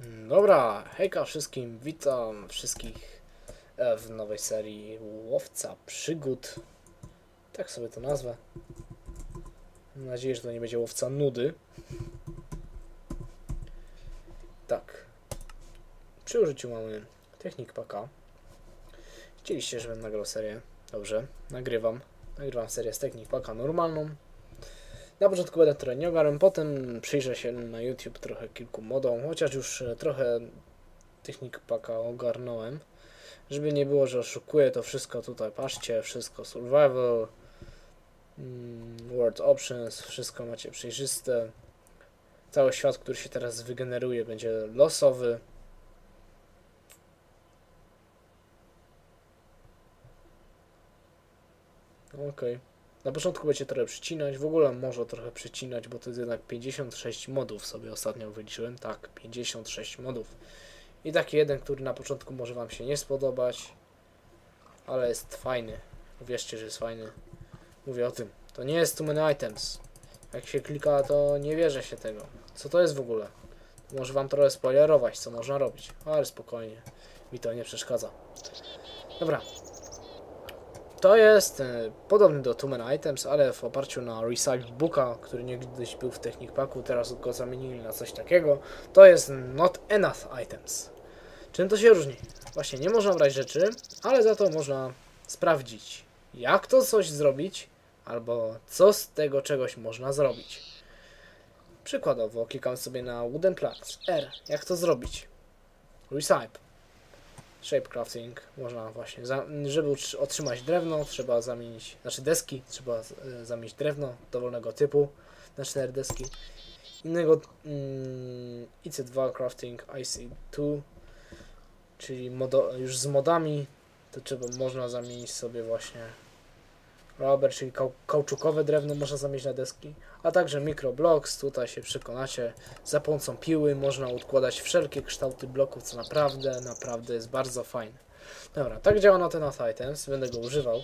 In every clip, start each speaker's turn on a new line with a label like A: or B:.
A: Dobra, hejka wszystkim, witam wszystkich e, w nowej serii Łowca Przygód. Tak sobie to nazwę. Mam nadzieję, że to nie będzie Łowca Nudy. Tak. Przy użyciu mamy Technik Paka. Chcieliście, żebym nagrał serię. Dobrze, nagrywam. Nagrywam serię z Technik Paka normalną. Na początku będę trochę potem przyjrzę się na YouTube trochę kilku modom, chociaż już e, trochę technik paka ogarnąłem. Żeby nie było, że oszukuję to wszystko tutaj, patrzcie, wszystko survival, mm, word options, wszystko macie przejrzyste. Cały świat, który się teraz wygeneruje będzie losowy. Okej. Na początku będzie trochę przycinać, w ogóle może trochę przycinać, bo to jest jednak 56 modów sobie ostatnio wyliczyłem. Tak, 56 modów. I taki jeden, który na początku może Wam się nie spodobać, ale jest fajny. Uwierzcie, że jest fajny. Mówię o tym. To nie jest too many items. Jak się klika, to nie wierzę się tego. Co to jest w ogóle? Może Wam trochę spoilerować, co można robić. Ale spokojnie. Mi to nie przeszkadza. Dobra, to jest e, podobny do Two Man Items, ale w oparciu na Recycle Booka, który niegdyś był w Technic Packu, teraz go zamienili na coś takiego. To jest Not Enough Items. Czym to się różni? Właśnie nie można brać rzeczy, ale za to można sprawdzić, jak to coś zrobić, albo co z tego czegoś można zrobić. Przykładowo klikam sobie na Wooden Plugs. R. Jak to zrobić? Recycle. Shape crafting można właśnie, za, żeby otrzymać drewno, trzeba zamienić, znaczy deski, trzeba e, zamienić drewno dowolnego typu na 4 deski. Innego mm, IC2 crafting IC2, czyli modo, już z modami, to trzeba, można zamienić sobie właśnie rubber, czyli kau, kauczukowe drewno można zamienić na deski, a także microblocks, tutaj się przekonacie, za pomocą piły można układać wszelkie kształty bloków, co naprawdę, naprawdę jest bardzo fajne. Dobra, tak działa na ten Not Items, będę go używał.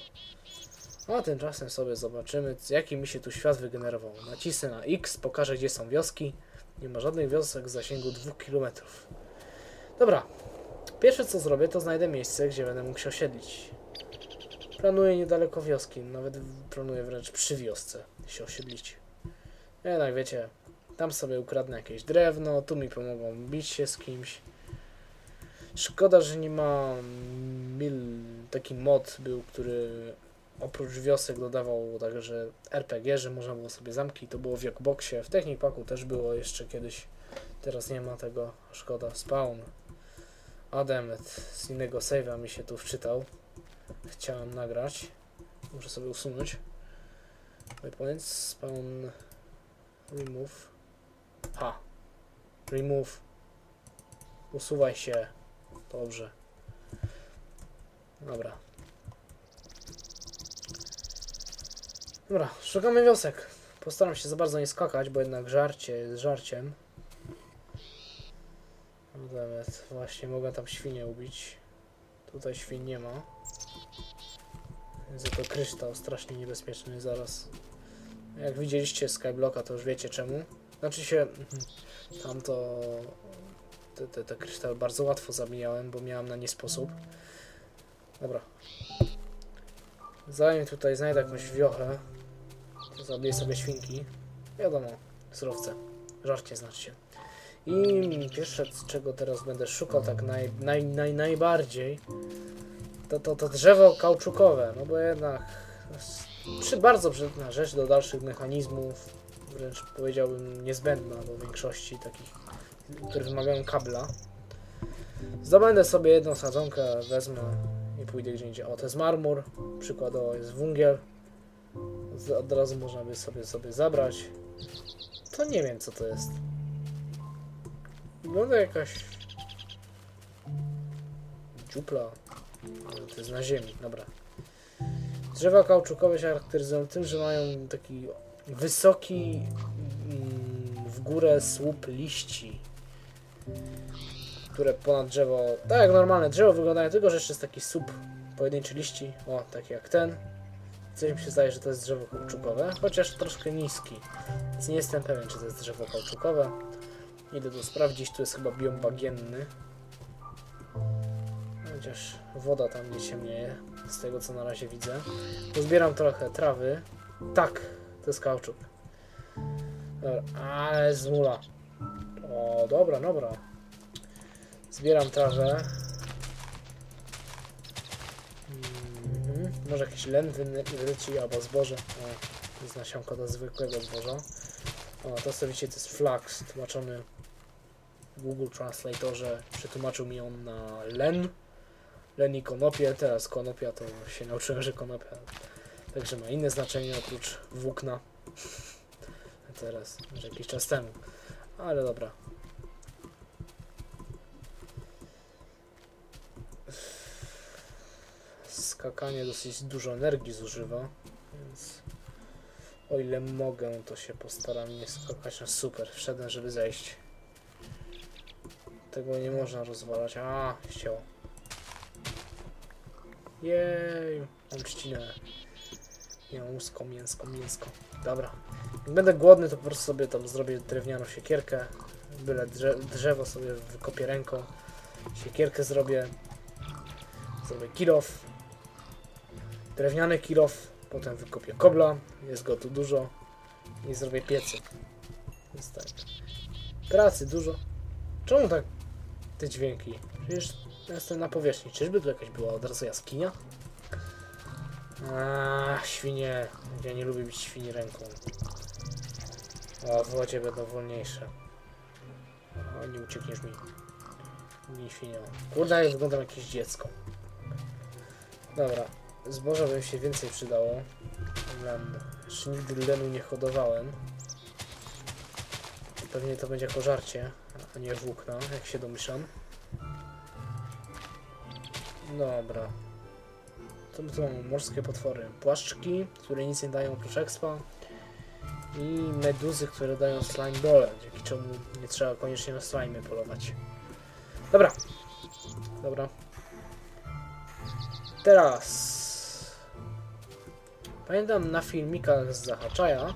A: A tymczasem sobie zobaczymy, jaki mi się tu świat wygenerował. Nacisnę na X, pokażę gdzie są wioski. Nie ma żadnych wiosek w zasięgu 2 km. Dobra, pierwsze co zrobię, to znajdę miejsce, gdzie będę mógł się osiedlić. Planuję niedaleko wioski, nawet planuję wręcz przy wiosce się osiedlić. Jednak wiecie, tam sobie ukradnę jakieś drewno, tu mi pomogą bić się z kimś. Szkoda, że nie ma mil, taki mod był, który oprócz wiosek dodawał także RPG, że można było sobie zamki, to było w Jackboxie, w Technic Packu też było jeszcze kiedyś, teraz nie ma tego, szkoda, spawn. Ademet, z innego save'a mi się tu wczytał, chciałem nagrać, muszę sobie usunąć. Waypoints, spawn, remove, ha, remove, usuwaj się, dobrze, dobra. Dobra, szukamy wiosek. Postaram się za bardzo nie skakać, bo jednak żarcie jest żarciem. Nawet właśnie mogę tam świnię ubić. Tutaj świn nie ma. Za to kryształ strasznie niebezpieczny zaraz. Jak widzieliście Skyblocka, to już wiecie czemu. Znaczy się tam to te, te, te kryształy bardzo łatwo zabijałem, bo miałem na nie sposób. Dobra. Zanim tutaj znajdę jakąś wiochę, to zabiję sobie świnki. Wiadomo, surowce. Żarcie znaczy. I pierwsze, czego teraz będę szukał tak naj, naj, naj, najbardziej, to, to, to drzewo kauczukowe, no bo jednak przy bardzo przydatna rzecz do dalszych mechanizmów, wręcz powiedziałbym niezbędna do większości takich, które wymagają kabla. Zdobędę sobie jedną sadzonkę, wezmę i pójdę gdzie indziej. O, to jest marmur, przykładowo jest węgiel. Od razu można by sobie sobie zabrać. To nie wiem co to jest. Wygląda jakaś dziupla. Ale to jest na ziemi, dobra. Drzewa kauczukowe się charakteryzują tym, że mają taki wysoki mm, w górę słup liści, które ponad drzewo, tak jak normalne drzewo wyglądają, tylko że jeszcze jest taki słup pojedynczy liści, o, taki jak ten. Coś mi się zdaje, że to jest drzewo kauczukowe, chociaż troszkę niski, więc nie jestem pewien, czy to jest drzewo kauczukowe. Idę to sprawdzić, tu jest chyba biom bagienny. Chociaż woda tam nie ciemnieje, z tego co na razie widzę. Pozbieram trochę trawy. Tak, to jest kauczuk. Dobra, ale zmula. O, dobra, dobra. Zbieram trawę. Mhm. Może jakiś len wy- wyleci albo zboże. O, to jest nasionko do zwykłego zboża. O, to sobie widzicie, to jest flax, tłumaczony w Google Translatorze. Przetłumaczył mi on na len. Len i konopie. Teraz konopia to się nauczyłem, że konopia także ma inne znaczenie oprócz włókna. Teraz, może jakiś czas temu. Ale dobra. Skakanie dosyć dużo energii zużywa, więc o ile mogę, to się postaram nie skakać. No super, wszedłem, żeby zejść. Tego nie można rozwalać. A, ścięło. Jej, mam trzcinę. Mięsko, mięsko, mięsko. Dobra. Jak będę głodny, to po prostu sobie tam zrobię drewnianą siekierkę. Byle drze drzewo sobie wykopię ręką. Siekierkę zrobię. Zrobię kilof. Drewniany kilof. Potem wykopię kobla. Jest go tu dużo. I zrobię piecy. Więc tak. Pracy dużo. Czemu tak te dźwięki? Przecież jestem na powierzchni. Czyżby tu jakaś była od razu jaskinia? A, świnie. Ja nie lubię bić świni ręką. A w wodzie będą wolniejsze. O, nie uciekniesz mi. Nie świnia. Kurde, ja wyglądam jak jakieś dziecko. Dobra. Zboża by mi się więcej przydało. Len. Jeszcze nigdy lenu nie hodowałem. Pewnie to będzie jako żarcie, a nie włókna, jak się domyślam. Dobra. Tu mamy? Morskie potwory. Płaszczki, które nic nie dają oprócz expa. I meduzy, które dają slime dole, dzięki czemu nie trzeba koniecznie na slime polować. Dobra. Dobra. Teraz. Pamiętam na filmikach z Zahaczaja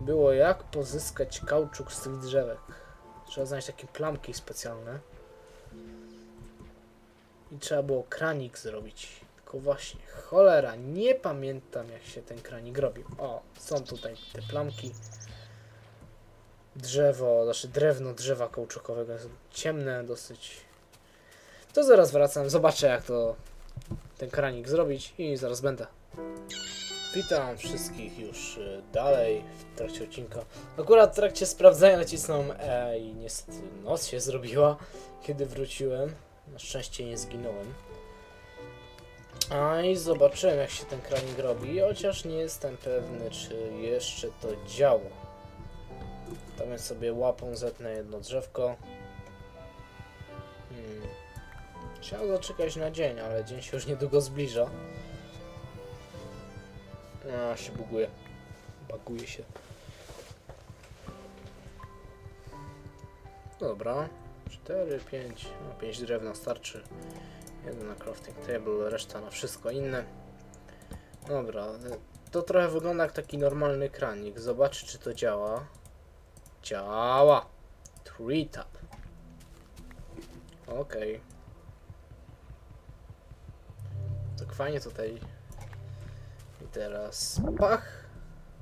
A: było jak pozyskać kauczuk z tych drzewek. Trzeba znaleźć takie plamki specjalne. I trzeba było kranik zrobić. Tylko właśnie, cholera, nie pamiętam jak się ten kranik robił. O, są tutaj te plamki. Drzewo, znaczy drewno drzewa kauczukowego jest ciemne dosyć. To zaraz wracam, zobaczę jak to ten kranik zrobić i zaraz będę. Witam wszystkich już y, dalej w trakcie odcinka. Akurat w trakcie sprawdzania nacisnąłem E i niestety noc się zrobiła, kiedy wróciłem. Na szczęście nie zginąłem. A i zobaczyłem jak się ten kranik robi, chociaż nie jestem pewny czy jeszcze to działa. Tam jest sobie łapą zetnę jedno drzewko. Hmm. Trzeba zaczekać na dzień, ale dzień się już niedługo zbliża. A, się buguje. Baguje się. Dobra. 4, 5, no 5 drewna starczy. Jeden na crafting table, reszta na wszystko inne. Dobra, to trochę wygląda jak taki normalny kranik. Zobaczy czy to działa. Działa! Tree tap. Okej. Tak fajnie tutaj. I teraz pach!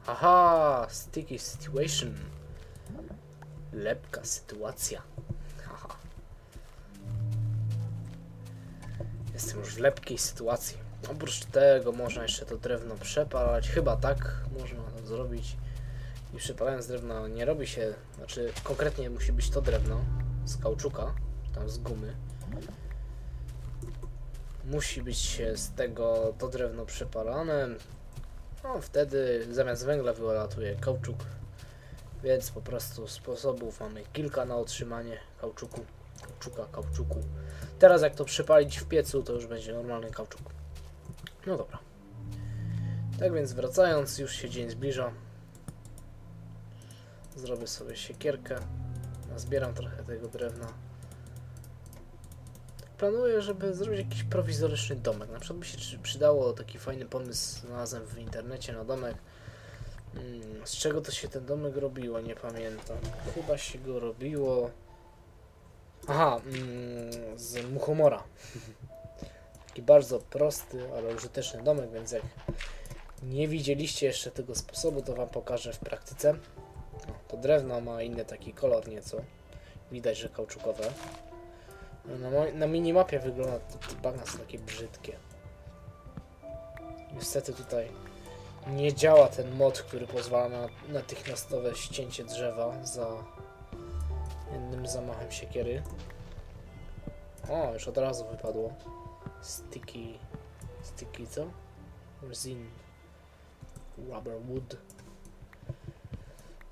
A: Haha! Sticky situation. Lepka sytuacja. Już w lepkiej sytuacji. Oprócz tego można jeszcze to drewno przepalać. Chyba tak można to zrobić. I przepalając drewno nie robi się, znaczy konkretnie musi być to drewno z kauczuka, tam z gumy. Musi być z tego to drewno przepalane. No wtedy zamiast węgla wylatuje kauczuk. Więc po prostu sposobów mamy kilka na otrzymanie kauczuku. Kauczuka, kauczuku. Teraz jak to przypalić w piecu, to już będzie normalny kauczuk. No dobra. Tak więc wracając, już się dzień zbliża. Zrobię sobie siekierkę. Zbieram trochę tego drewna. Planuję, żeby zrobić jakiś prowizoryczny domek. Na przykład by się przy- przydało taki fajny pomysł, znalazłem w internecie na domek. Mm, z czego to się ten domek robiło? Nie pamiętam. Chyba się go robiło... Aha, mm, z muchomora. Taki bardzo prosty, ale użyteczny domek, więc jak nie widzieliście jeszcze tego sposobu, to wam pokażę w praktyce. No, to drewno ma inny taki kolor nieco. Widać, że kauczukowe. Na, na minimapie wygląda te bagna są takie brzydkie. Niestety tutaj nie działa ten mod, który pozwala na natychmiastowe ścięcie drzewa za jednym zamachem siekiery. O, już od razu wypadło. Sticky... Sticky co? Resin. Rubber wood.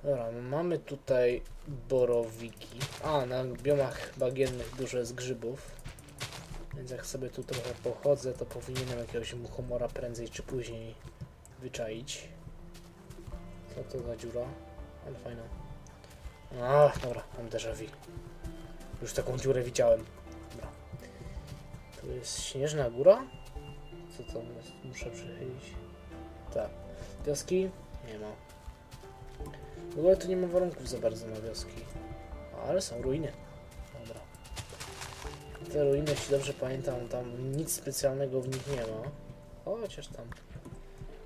A: Dobra, mamy tutaj borowiki. A, na biomach bagiennych dużo jest grzybów. Więc jak sobie tu trochę pochodzę, to powinienem jakiegoś muchomora prędzej czy później wyczaić. Co to za dziura? Ale fajna. A, dobra, mam déjà vu. Już taką dziurę widziałem. Dobra. Tu jest śnieżna góra? Co tam jest? Muszę przychylić. Tak. Wioski? Nie ma. W ogóle tu nie ma warunków za bardzo na wioski. Ale są ruiny. Dobra. Te ruiny, jeśli dobrze pamiętam, tam nic specjalnego w nich nie ma. Chociaż tam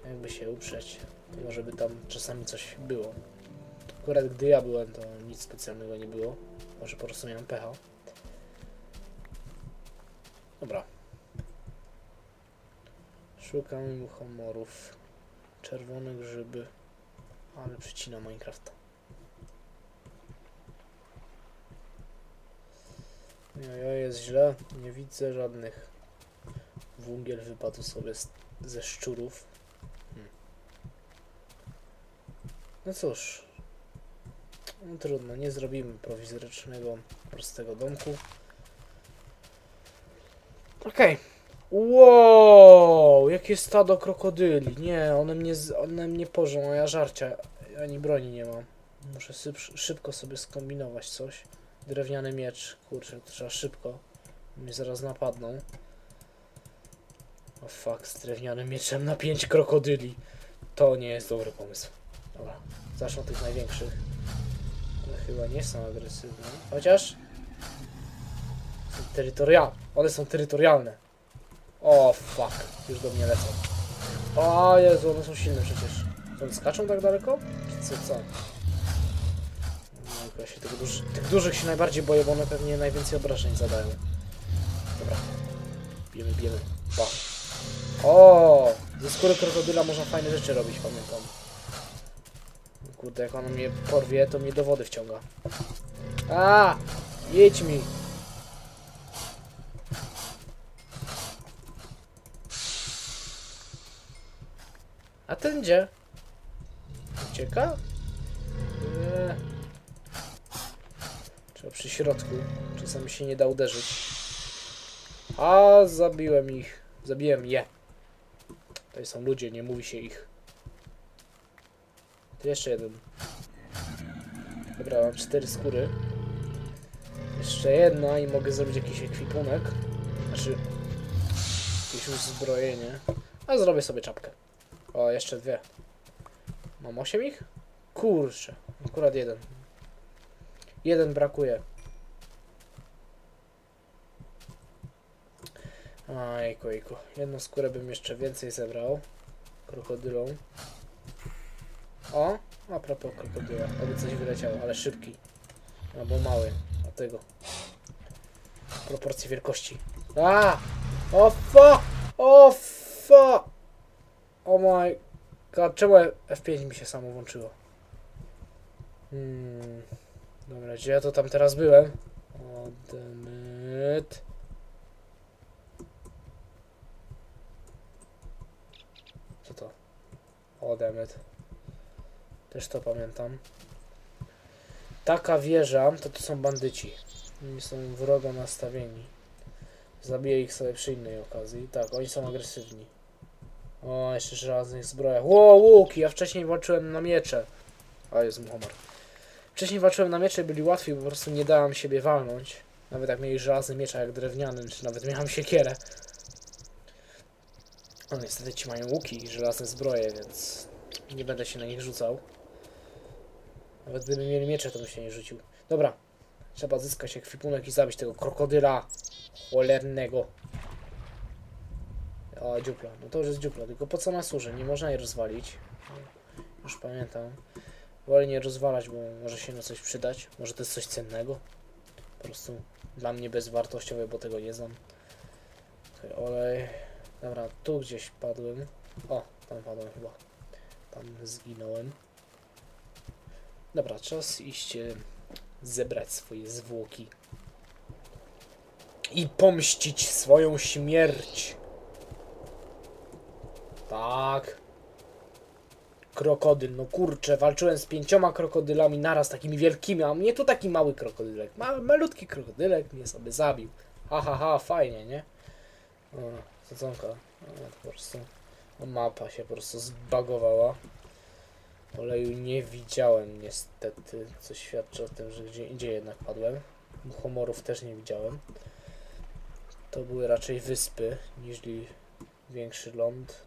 A: jakby się uprzeć, to może by tam czasami coś było. Akurat gdy ja byłem, to nic specjalnego nie było. Może po prostu miałem pecha. Dobra. Szukamy muchomorów. Czerwone grzyby. Ale przycina Minecrafta. Jojo, jest źle. Nie widzę żadnych. Wungiel wypadł sobie ze szczurów. Hmm. No cóż. No trudno, nie zrobimy prowizorycznego, prostego domku. Okej. Wow, jakie stado krokodyli. Nie, one mnie, one mnie pożą, a ja żarcia ani broni nie mam. Muszę szybko sobie skombinować coś. Drewniany miecz, kurczę, trzeba szybko. Mnie zaraz napadną. O fuck, z drewnianym mieczem na 5 krokodyli. To nie jest dobry pomysł. Dobra, zacznę od tych największych. Chyba nie są agresywne. Chociaż... Są terytorialne. One są terytorialne. O fuck, już do mnie lecą. O Jezu, one są silne przecież. One skaczą tak daleko? Czy co? co? No, ja się tych, duży, tych dużych się najbardziej boję, bo one pewnie najwięcej obrażeń zadają. Dobra. Bijemy, bijemy. Pa. O! Ze skóry krokodyla można fajne rzeczy robić, pamiętam. Kurde, jak ono mnie porwie, to mnie do wody wciąga. A! Jedź mi! A ten gdzie? Ucieka? Eee. Trzeba przy środku. Czasami się nie da uderzyć. A, zabiłem ich. Zabiłem je. To są ludzie, nie mówi się ich. Tu jeszcze jeden. Dobra, mam cztery skóry. Jeszcze jedna i mogę zrobić jakiś ekwipunek. Znaczy, jakieś uzbrojenie. A zrobię sobie czapkę. O, jeszcze dwie. Mam osiem ich? Kurczę, akurat jeden. Jeden brakuje. Ojku, ojku. Jedną skórę bym jeszcze więcej zebrał. Krokodylą. O! A propos krokodyla. Oby coś wyleciało, ale szybki. Albo mały. Dlatego. Proporcje wielkości. A! O fa! O fa! O my god, czemu F5 mi się samo włączyło? Hmm. Dobra, gdzie ja to tam teraz byłem? Odmyt. Co to? Odemyt. Też to pamiętam. Taka wieża, to to są bandyci. Oni są wrogo nastawieni. Zabiję ich sobie przy innej okazji. Tak, oni są agresywni. O, jeszcze żelaznych zbrojach. Ło, łuki! Ja wcześniej walczyłem na miecze. A, jest Muhammad. Wcześniej walczyłem na miecze byli łatwiej, po prostu nie dałem siebie walnąć. Nawet jak mieli żelazny miecz, a jak drewniany, czy nawet miałem siekierę. No niestety ci mają łuki i żelazne zbroje, więc Nie będę się na nich rzucał. Nawet gdyby mieli miecze, to bym się nie rzucił. Dobra. Trzeba zyskać ekwipunek i zabić tego krokodyla cholernego. O, dziupla. No to już jest dziupla. Tylko po co ona służy? Nie można jej rozwalić. Już pamiętam. Wolę nie rozwalać, bo może się na coś przydać. Może to jest coś cennego. Po prostu dla mnie bezwartościowe, bo tego nie znam. Tutaj olej. Dobra, tu gdzieś padłem. O, tam padłem chyba. Tam zginąłem. Dobra, czas iść e, zebrać swoje zwłoki. I pomścić swoją śmierć. Tak. Krokodyl, no kurczę, walczyłem z pięcioma krokodylami naraz, takimi wielkimi, a mnie tu taki mały krokodylek, ma, malutki krokodylek mnie sobie zabił. Ha, ha, ha, fajnie, nie? O, sadzonka. O, to po prostu mapa się po prostu zbagowała. Oleju nie widziałem niestety, co świadczy o tym, że gdzie indziej jednak padłem. Muchomorów też nie widziałem. To były raczej wyspy, niż większy ląd.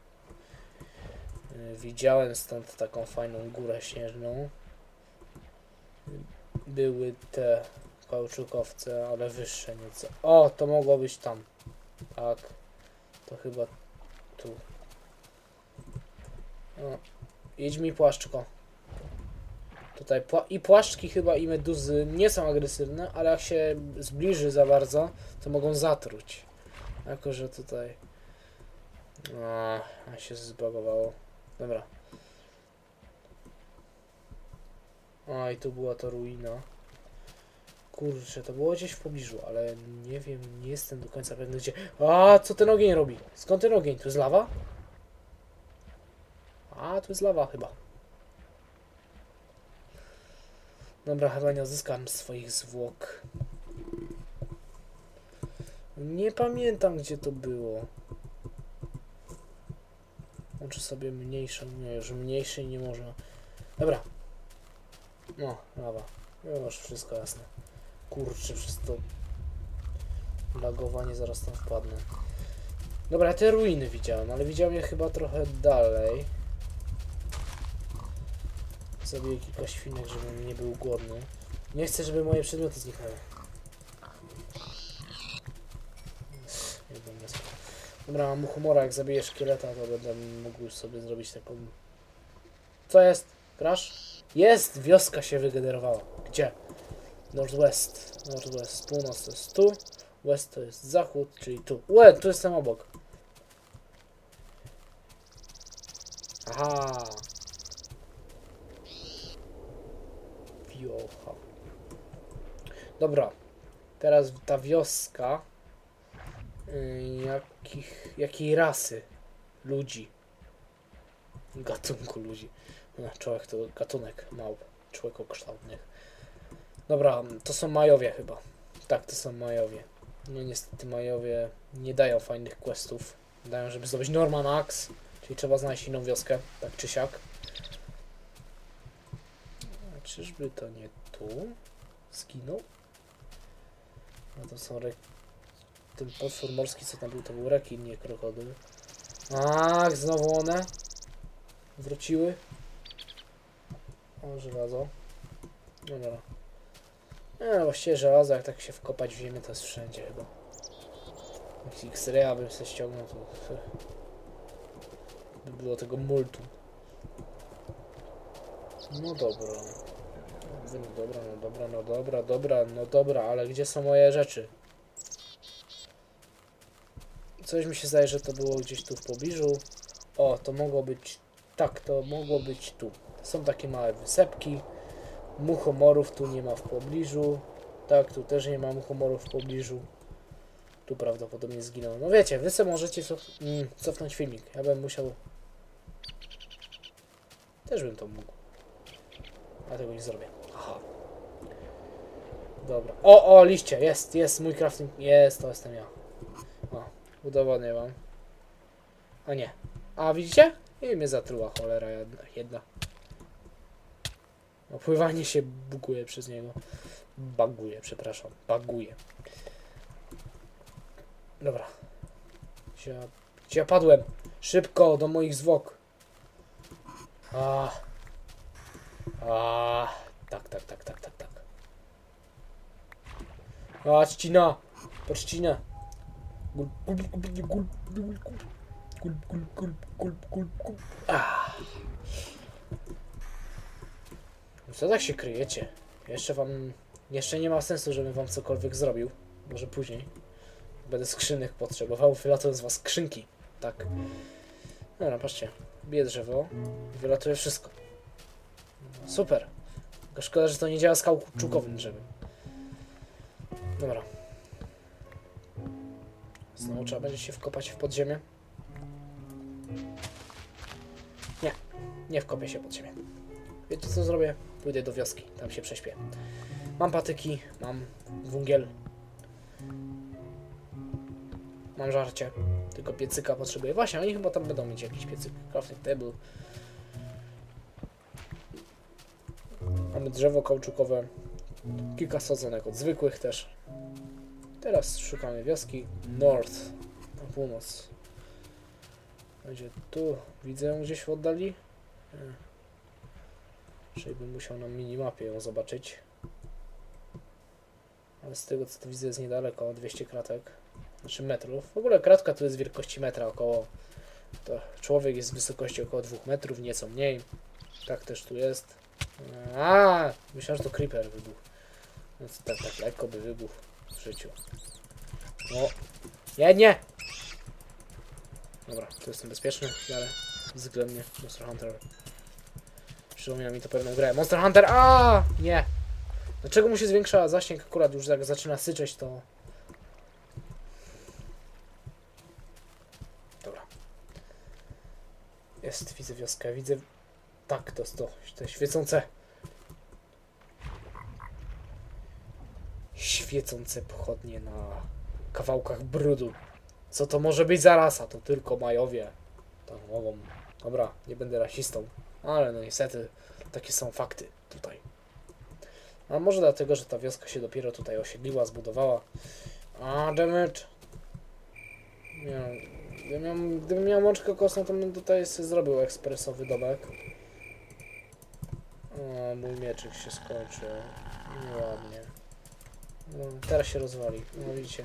A: Y, Widziałem stąd taką fajną górę śnieżną. Były te kauczukowce, ale wyższe nieco. O, to mogło być tam. Tak. To chyba tu. O, idź mi płaszczko. Tutaj pła i płaszczki chyba i meduzy nie są agresywne, ale jak się zbliży za bardzo, to mogą zatruć. Jako, że tutaj... A, a się zbagowało. Dobra. I tu była ta ruina. Kurczę, to było gdzieś w pobliżu, ale nie wiem, nie jestem do końca pewny gdzie... A, co ten ogień robi? Skąd ten ogień? Tu jest lawa? A, tu jest lawa chyba. Dobra, chyba nie odzyskam swoich zwłok. Nie pamiętam, gdzie to było. Łączę sobie mniejszą. Nie, już mniejszej nie można. Dobra. No, lawa. Już wszystko jasne. Kurczę, przez to lagowanie zaraz tam wpadnę. Dobra, te ruiny widziałem, ale widziałem je chyba trochę dalej. Zabiję kilka świnek, żebym nie był głodny. Nie chcę, żeby moje przedmioty bez- Dobra, mam humora, jak zabiję szkieleta, to będę mógł sobie zrobić taką... Co jest? Grasz? Jest! Wioska się wygenerowała. Gdzie? Northwest. Northwest. Północ to jest tu. West to jest zachód, czyli tu. Łe, tu jestem obok. Aha. Dobra. Teraz ta wioska. Yy, jakich, jakiej rasy ludzi? Gatunku ludzi. No, człowiek to gatunek małp człowiekokształtnych. Dobra, to są Majowie chyba. Tak, to są Majowie. No niestety Majowie nie dają fajnych questów. Dają, żeby zdobyć Norman Axe, czyli trzeba znaleźć inną wioskę, tak czy siak. Czyżby to nie tu zginął? No to są re... Ten potwór morski, co tam był, to był rekin, nie krokodyl. Ach, znowu one. Wróciły. O, żelazo. No dobra. No, właściwie żelazo, jak tak się wkopać w ziemię, to jest wszędzie chyba. X-raya bym sobie ściągnął, to by było tego multum. No dobra. No dobra, no dobra, no dobra, dobra, no dobra, ale gdzie są moje rzeczy? Coś mi się zdaje, że to było gdzieś tu w pobliżu. O, to mogło być... Tak, to mogło być tu. Są takie małe wysepki. Muchomorów tu nie ma w pobliżu. Tak, tu też nie ma muchomorów w pobliżu. Tu prawdopodobnie zginął. No wiecie, wy sobie możecie cof mm, cofnąć filmik. Ja bym musiał... Też bym to mógł. A tego nie zrobię. Dobra. O, o, liście. Jest, jest mój crafting. Jest, to jestem ja. O, udowodnię wam. A nie. A widzicie? I mnie zatruła cholera jedna. jedna. Opływanie się buguje przez niego. Baguje, przepraszam. Baguje. Dobra. Gdzie ja, gdzie ja padłem? Szybko, do moich zwłok. A. A. Tak, tak, tak, tak, tak. A, trzcina. Patrzcina. Gulp, gulp, gulp, gulp, gulp, gulp. Gulp, gulp, gulp, gulp, gulp, gulp. Co tak się kryjecie? Jeszcze wam... Jeszcze nie ma sensu, żebym wam cokolwiek zrobił. Może później. Będę skrzynek potrzebował, wylatują z was skrzynki. Tak. Dobra, patrzcie. Bije drzewo. Wylatuje wszystko. Super. Szkoda, że to nie działa z kauczukowym drzewem. Dobra. Znowu trzeba będzie się wkopać w podziemie. Nie. Nie wkopię się pod ziemię. Wiecie co zrobię? Pójdę do wioski. Tam się prześpię. Mam patyki, mam węgiel. Mam żarcie. Tylko piecyka potrzebuję. Właśnie, oni chyba tam będą mieć jakiś piecyk. Crafting table. Mamy drzewo kauczukowe. Kilka sadzonek od zwykłych też. Teraz szukamy wioski. North. Na północ. Będzie tu. Widzę ją gdzieś w oddali. Nie. Czyli bym musiał na minimapie ją zobaczyć. Ale z tego co tu widzę jest niedaleko, 200 kratek. Znaczy metrów. W ogóle kratka tu jest wielkości metra około. To człowiek jest z wysokości około 2 metrów, nieco mniej. Tak też tu jest. A, myślałem, że to creeper wybuchł. No to tak, tak lekko by wybuchł w życiu. O, nie, nie! Dobra, tu jestem bezpieczny, ale względnie Monster Hunter. Przypomina mi to pewną grę. Monster Hunter, a Nie! Dlaczego mu się zwiększa zasięg akurat już jak zaczyna syczeć to... Dobra. Jest, widzę wioskę, widzę... Tak, to jest to, te świecące... Świecące pochodnie na kawałkach brudu. Co to może być za rasa? To tylko Majowie. To mogą... Dobra, nie będę rasistą. Ale no niestety, takie są fakty tutaj. A może dlatego, że ta wioska się dopiero tutaj osiedliła, zbudowała. A, dammit. Nie, gdybym miał, gdybym miał mączkę kosną, to bym tutaj sobie zrobił ekspresowy domek. O, mój mieczyk się skończył. Nieładnie. No, teraz się rozwali. No widzicie.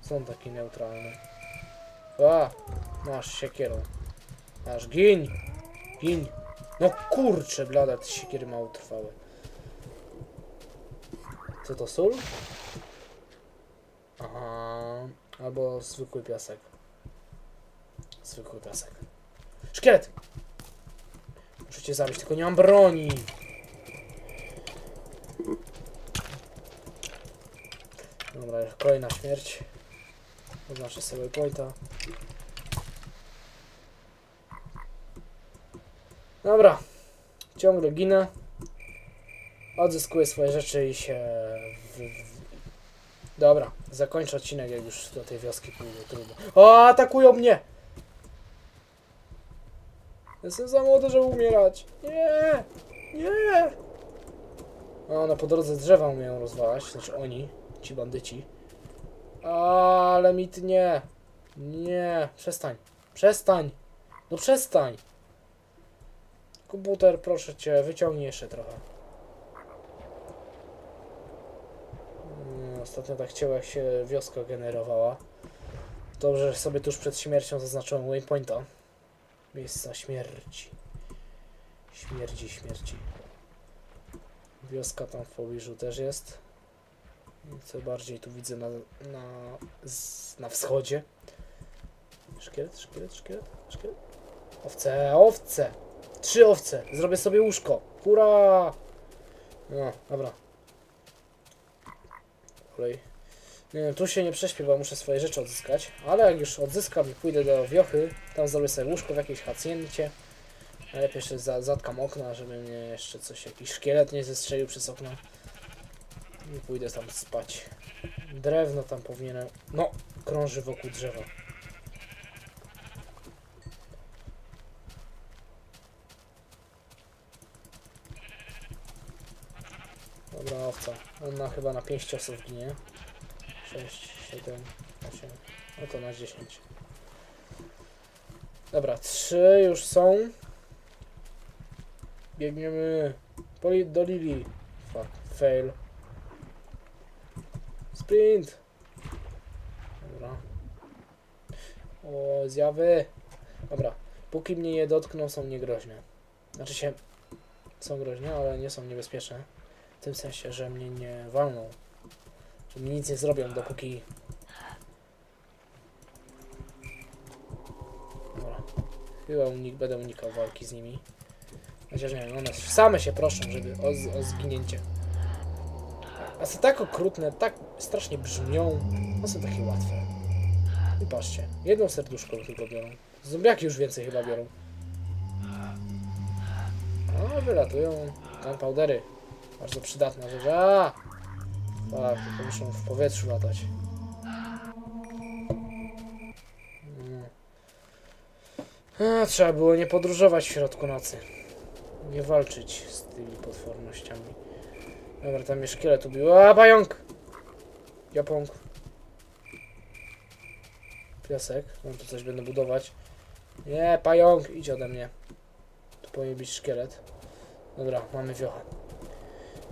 A: Są takie neutralne. A, masz siekierą. Masz, gin! Gin! No kurczę, blada, te siekiery mało. Co to sól? Aha. Albo zwykły piasek. Zwykły piasek. Szkielet! Muszę cię zabić, tylko nie mam broni. Dobra, kolejna śmierć. Oznaczę sobie pointa. Dobra. Ciągle ginę. Odzyskuję swoje rzeczy i się... W. Dobra, zakończę odcinek, jak już do tej wioski pójdę. Trudno. O, atakują mnie! Jestem za młody, żeby umierać. Nie! Nie! No po drodze drzewa umieją rozwalać, znaczy oni, ci bandyci. Ale mi ty nie. Nie, przestań. Przestań. No przestań. Komputer, proszę cię, wyciągnij jeszcze trochę. Mm, Ostatnio tak chciał, jak się wioska generowała. Dobrze, że sobie tuż przed śmiercią zaznaczyłem waypointa. Miejsca śmierci. Śmierdzi, śmierci. Wioska tam w pobliżu też jest. Co bardziej tu widzę na, na, na wschodzie. Szkielet, szkielet, szkielet, szkielet. Owce, owce! Trzy owce! Zrobię sobie łóżko! Hurra! No, dobra. Kolej. Nie wiem, tu się nie prześpię, bo muszę swoje rzeczy odzyskać. Ale jak już odzyskam i pójdę do wiochy, tam zrobię sobie łóżko w jakiejś hacjencie. Najlepiej jeszcze za, zatkam okna, żeby mnie jeszcze coś, jakiś szkielet nie zestrzelił przez okno. I pójdę tam spać. Drewno tam powinienem... No, krąży wokół drzewa. Dobra, owca. Ona chyba na 5 ciosów ginie. 6, 7, 8, no to na 10. Dobra, 3 już są. Biegniemy. Do Lili. Fuck. Fail. Sprint. Dobra. O, zjawy. Dobra. Póki mnie je dotkną, są niegroźne. Znaczy się, są groźne, ale nie są niebezpieczne. W tym sensie, że mnie nie walną. Że mi nic nie zrobią, dopóki... Dobra. Chyba unik, będę unikał walki z nimi. Chociaż nie wiem, one same się proszą, żeby o, o zginięcie. A są tak okrutne, tak strasznie brzmią. One są takie łatwe. I patrzcie, jedno serduszko tylko biorą. Zombiaki już więcej chyba biorą. No, wylatują. Gunpowdery. Bardzo przydatna rzecz. A! Tak, tylko muszą w powietrzu latać. Mm. A, trzeba było nie podróżować w środku nocy. Nie walczyć z tymi potwornościami. Dobra, tam mnie szkielet ubił. A, pająk! Japąk. Piasek. No tu coś będę budować. Nie, pająk! Idź ode mnie. Tu powinien być szkielet. Dobra, mamy wiochę.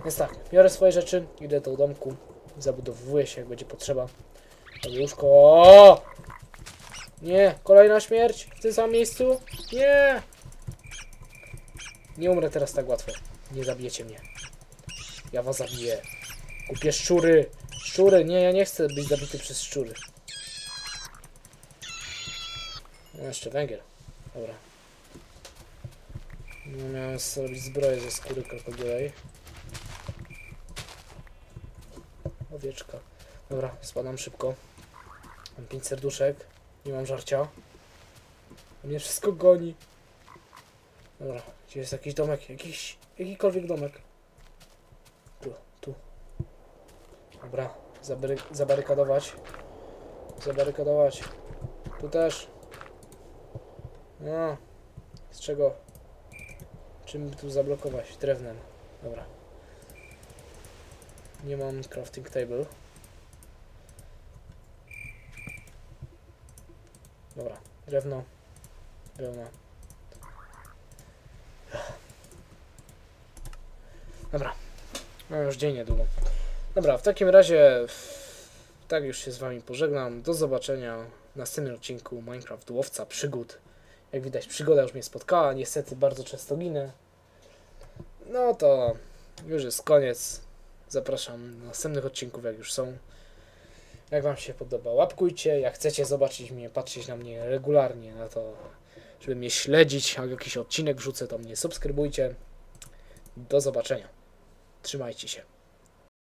A: Więc tak, biorę swoje rzeczy, idę do domku, zabudowuję się jak będzie potrzeba. Robię łóżko. O! Nie, kolejna śmierć w tym samym miejscu? Nie! Nie umrę teraz tak łatwo. Nie zabijecie mnie. Ja was zabiję. Kupię szczury. Szczury, nie, ja nie chcę być zabity przez szczury. No, jeszcze węgiel. Dobra. No, miałem zrobić zbroję ze skóry krokodyłej. Owieczka. Dobra, spadam szybko. Mam 5 serduszek. Nie mam żarcia. Mnie wszystko goni. Dobra, gdzie jest jakiś domek? Jakiś, jakikolwiek domek. Tu, tu. Dobra, zabary, zabarykadować. Zabarykadować. Tu też. No. Z czego? Czym tu zablokować? Drewnem. Dobra. Nie mam crafting table. Dobra, drewno. Drewno. Dobra. Mam już dzień niedługo. Dobra, w takim razie tak już się z wami pożegnam. Do zobaczenia w następnym odcinku Minecraft Łowca Przygód. Jak widać, przygoda już mnie spotkała. Niestety bardzo często ginę. No to już jest koniec. Zapraszam do następnych odcinków, jak już są. Jak Wam się podoba, łapkujcie. Jak chcecie zobaczyć mnie, patrzeć na mnie regularnie, na to, żeby mnie śledzić, jak jakiś odcinek wrzucę, to mnie subskrybujcie. Do zobaczenia. Trzymajcie się.